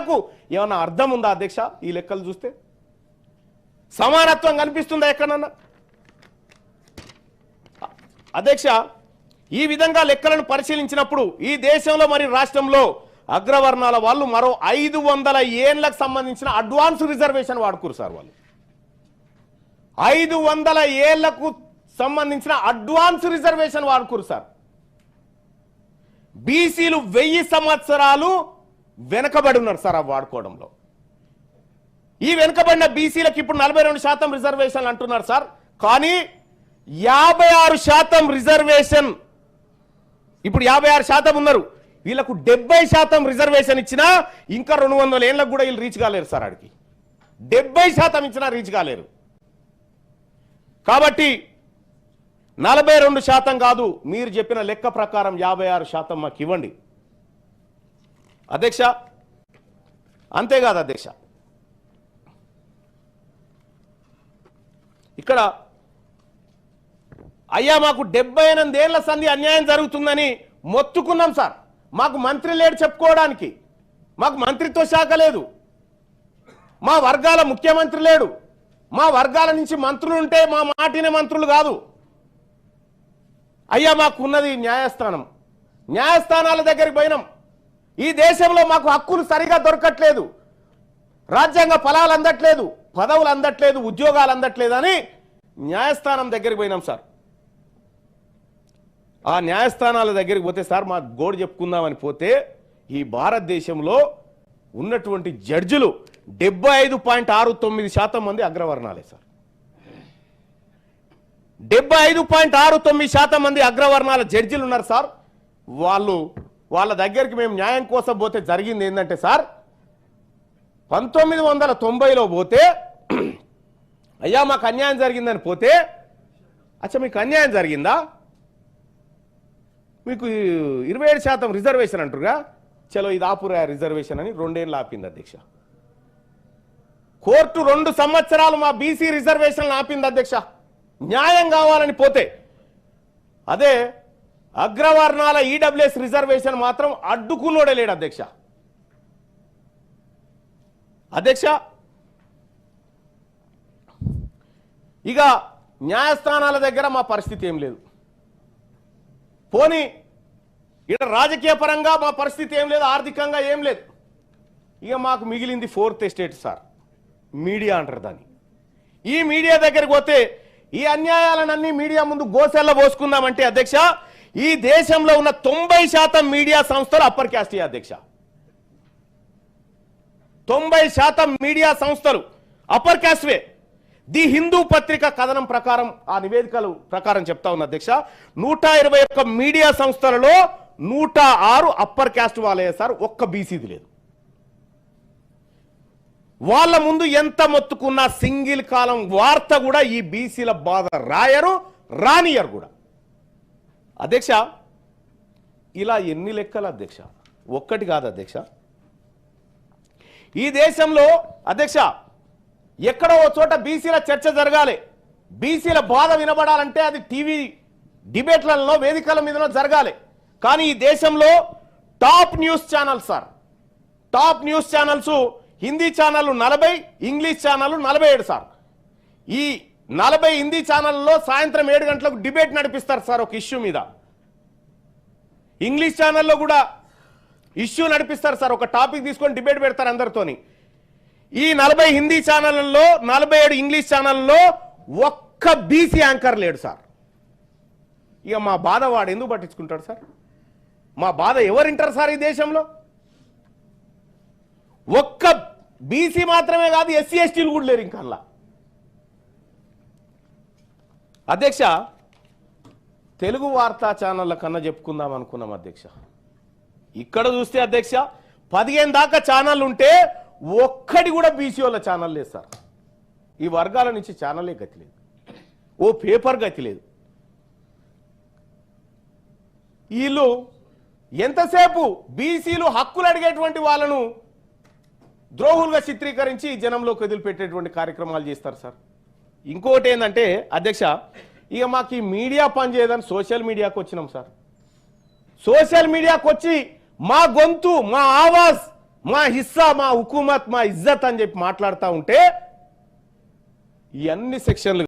మాటకు ఏమన్నా అర్థం ఉందా అధ్యక్ష? ఈ లెక్కలు చూస్తే. సమానత్వం కనిపిస్తుందా ఎక్కడన్నా? అధ్యక్ష ఈ విధంగా లెక్కలను పరిశీలించినప్పుడు ఈ దేశంలో మరి రాష్ట్రంలో అగ్రవర్ణాల వాళ్ళు మరో ఐదు వందల ఏళ్ళకు సంబంధించిన అడ్వాన్స్ రిజర్వేషన్ వాడుకోరు సార్ వాళ్ళు. ఐదు వందల ఏళ్ళకు సంబంధించిన అడ్వాన్స్ రిజర్వేషన్ వాడుకోరు సార్. బీసీలు వెయ్యి సంవత్సరాలు వెనకబడి ఉన్నారు సార్ ఆ వాడుకోవడంలో. ఈ వెనుకబడిన బీసీలకు ఇప్పుడు నలభై రెండు శాతం రిజర్వేషన్ అంటున్నారు సార్. కానీ యాభై ఆరు శాతం రిజర్వేషన్ ఇప్పుడు యాభై ఆరు శాతం ఉన్నారు. వీళ్ళకు డెబ్బై శాతం రిజర్వేషన్ ఇచ్చినా ఇంకా రెండు వందల ఏళ్ళకు కూడా వీళ్ళు రీచ్ కాలేరు సార్ ఆడికి. డెబ్బై శాతం ఇచ్చినా రీచ్ కాలేరు. కాబట్టి నలభై రెండు శాతం కాదు మీరు చెప్పిన లెక్క ప్రకారం యాభై ఆరు శాతం మాకు ఇవ్వండి. అధ్యక్ష అంతేకాదు అధ్యక్ష. ఇక్కడ అయ్యా మాకు డెబ్బై ఎనిమిదేళ్ళ సంధి అన్యాయం జరుగుతుందని మొత్తుకున్నాం సార్. మాకు మంత్రి లేడు చెప్పుకోవడానికి. మాకు మంత్రిత్వ శాఖ లేదు. మా వర్గాల ముఖ్యమంత్రి లేడు. మా వర్గాల నుంచి మంత్రులు ఉంటే మా మాటినే మంత్రులు కాదు. అయ్యా మాకున్నది న్యాయస్థానం. న్యాయస్థానాల దగ్గరికి పోయినాం. ఈ దేశంలో మాకు హక్కులు సరిగా దొరకట్లేదు. రాజ్యాంగ ఫలాలు అందట్లేదు పదవులు అందట్లేదు ఉద్యోగాలు అందట్లేదు అని న్యాయస్థానం దగ్గరికి పోయినాం సార్. ఆ న్యాయస్థానాల దగ్గరికి పోతే సార్ మా గోడు చెప్పుకుందామని పోతే ఈ భారతదేశంలో ఉన్నటువంటి జడ్జిలు డెబ్బై ఐదు పాయింట్ ఆరు తొమ్మిది శాతం మంది అగ్రవర్ణాలే సార్. డెబ్బై ఐదు పాయింట్ ఆరు తొమ్మిది శాతం మంది అగ్రవర్ణాల జడ్జిలు ఉన్నారు సార్. వాళ్ళు వాళ్ళ దగ్గరికి మేము న్యాయం కోసం పోతే జరిగింది ఏంటంటే సార్ పంతొమ్మిది వందల తొంభైలో పోతే అయ్యా మాకు అన్యాయం జరిగిందని పోతే అచ్చా మీకు అన్యాయం జరిగిందా? మీకు ఇరవై ఏడు శాతం రిజర్వేషన్ అంటురుగా చలో ఇది ఆపురా రిజర్వేషన్ అని రెండేళ్ళు ఆపింది అధ్యక్ష. కోర్టు రెండు సంవత్సరాలు మా బీసీ రిజర్వేషన్లు ఆపింది అధ్యక్ష. న్యాయం కావాలని పోతే అదే అగ్రవర్ణాల ఈడబ్ల్యూఎస్ రిజర్వేషన్ మాత్రం అడ్డుకున్నోడే లేడు అధ్యక్ష. అధ్యక్ష ఇక న్యాయస్థానాల దగ్గర మా పరిస్థితి ఏం లేదు. పోనీ ఇక్కడ రాజకీయ పరంగా మా పరిస్థితి ఏం లేదు ఆర్థికంగా ఏం లేదు. ఇక మాకు మిగిలింది ఫోర్త్ ఎస్టేట్ సార్ మీడియా అంటారు దాన్ని. ఈ మీడియా దగ్గరికి పోతే ఈ అన్యాయాలన్నీ మీడియా ముందు గోసెల్ల పోసుకుందామంటే అధ్యక్ష ఈ దేశంలో ఉన్న తొంభై శాతం మీడియా సంస్థలు అప్పర్ క్యాస్ట్ అధ్యక్ష. తొంభై శాతం మీడియా సంస్థలు అప్పర్ క్యాస్ట్వే. ది హిందూ పత్రిక కథనం ప్రకారం ఆ నివేదికలు ప్రకారం చెప్తా ఉన్న అధ్యక్ష నూట ఇరవై ఒక్క మీడియా సంస్థలలో నూట ఆరు అప్పర్ క్యాస్ట్ వాళ్ళే సార్ ఒక్క బీసీది లేదు. వాళ్ళ ముందు ఎంత మొత్తుకున్న సింగిల్ కాలం వార్త కూడా ఈ బీసీల బాధ రాయరు రానియరు కూడా. అధ్యక్ష ఇలా ఎన్ని లెక్కలు అధ్యక్ష? ఒక్కటి కాదు అధ్యక్ష. ఈ దేశంలో అధ్యక్ష ఎక్కడో ఓ చోట బీసీల చర్చ జరగాలి. బీసీల బాధ వినబడాలంటే అది టీవీ డిబేట్లలో వేదికల మీదలో జరగాలి. కానీ ఈ దేశంలో top news channel sir. Top news channels Hindi ఛానళ్ళు నలభై ఇంగ్లీష్ ఛానళ్ళు నలభై ఏడు సార్. ఈ నలభై హిందీ ఛానల్లో సాయంత్రం ఏడు గంటలకు డిబేట్ నడిపిస్తారు సార్ ఒక ఇష్యూ మీద. ఇంగ్లీష్ ఛానల్లో కూడా ఇష్యూ నడిపిస్తారు సార్ ఒక టాపిక్ తీసుకొని డిబేట్ పెడతారు అందరితోని. ఈ నలభై హిందీ ఛానళ్ళల్లో నలభై ఏడు ఇంగ్లీష్ ఛానల్లో ఒక్క బీసీ యాంకర్ లేడు సార్. ఇక మా బాధ వాడు ఎందుకు పట్టించుకుంటాడు సార్? మా బాధ ఎవరు వింటారు సార్ ఈ దేశంలో? ఒక్క బీసీ మాత్రమే కాదు ఎస్సీ ఎస్టీలు కూడా లేరు ఇంకా అధ్యక్ష తెలుగు వార్తా ఛానళ్ళ కన్నా చెప్పుకుందాం అనుకున్నాం అధ్యక్ష. ఇక్కడ చూస్తే అధ్యక్ష పదిహేను దాకా ఛానల్ ఉంటే ఒక్కటి కూడా బీసీ వాళ్ళ ఛానల్ లేదు సార్. ఈ వర్గాల నుంచి ఛానలే గతి లేదు. ఓ పేపర్ గతి లేదు. వీళ్ళు ఎంతసేపు బీసీలు హక్కులు అడిగేటువంటి వాళ్ళను ద్రోహులుగా చిత్రీకరించి జనంలోకి వదిలిపెట్టేటువంటి కార్యక్రమాలు చేస్తారు సార్? ఇంకోటి ఏంటంటే అధ్యక్ష ఇక మాకు ఈ మీడియా పని చేయదని సోషల్ మీడియాకు వచ్చినాం సార్. సోషల్ మీడియాకు వచ్చి మా గొంతు మా ఆవాజ్ మా హిస్సా మా హుకుమత్ మా ఇజ్జత్ అని చెప్పి మాట్లాడుతూ ఉంటే ఈ అన్ని సెక్షన్లు